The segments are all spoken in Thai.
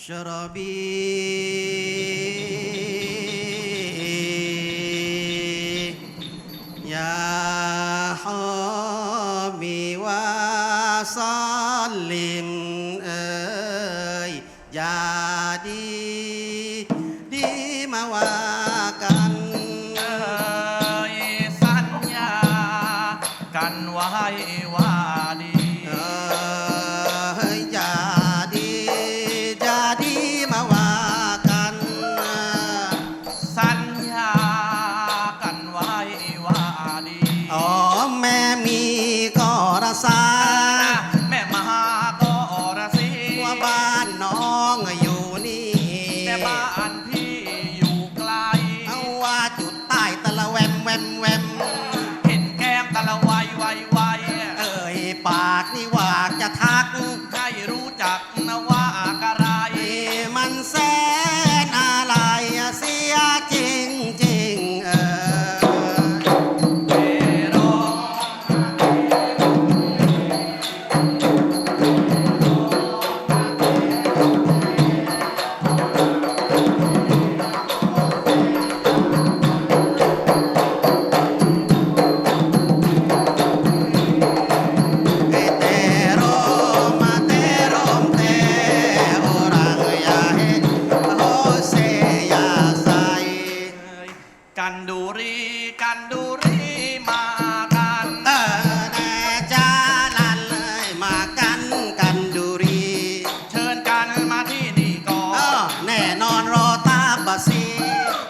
اشربي يا حامي وسلم เอ่ยอย่าดี ดีมาว่ากัน เอ่ยสัญญา กันไว้ว่าดี ไวไวไวเอ่ยปากนี่วากจะทัก กันดูรีกันดูรีมากันเออแน่จาลันเลยมากันกันดูรีเชิญกันมาที่นี่ก่อเออนแน่นอนรอตาบะซี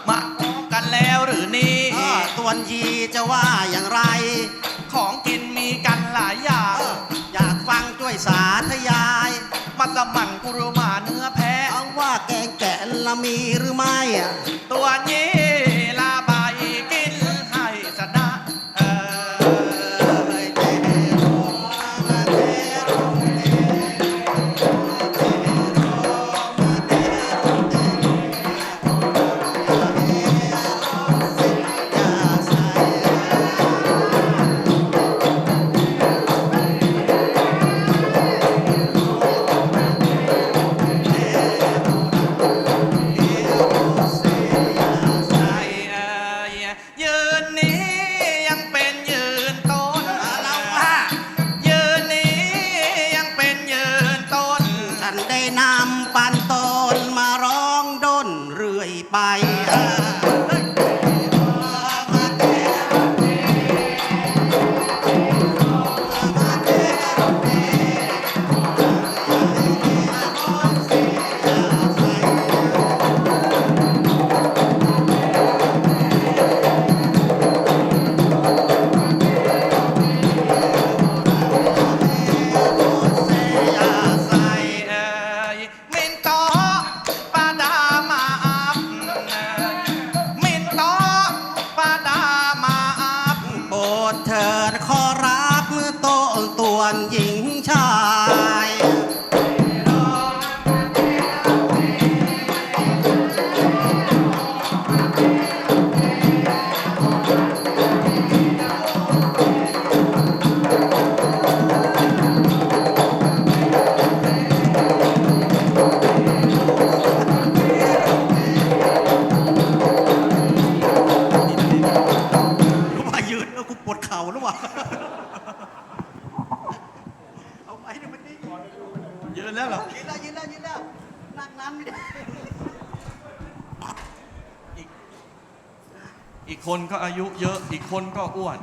มาพร้อมกันแล้วหรือนี่เออตวนยีจะว่าอย่างไร ของกินมีกันหลายอย่างเอออยากฟังช่วยสาธยาย มัสมั่นกุรุมาเนื้อแพะเอาว่าแกงแกะละมีหรือไม่อะตัวนี้ ตวนหญิงชา นแล้วเหรอยืนแล้วยืนแล้วยืนแล้วนั่งนั้นไม่ได้อีกคนก็อายุเยอะอีกคนก็อ้วน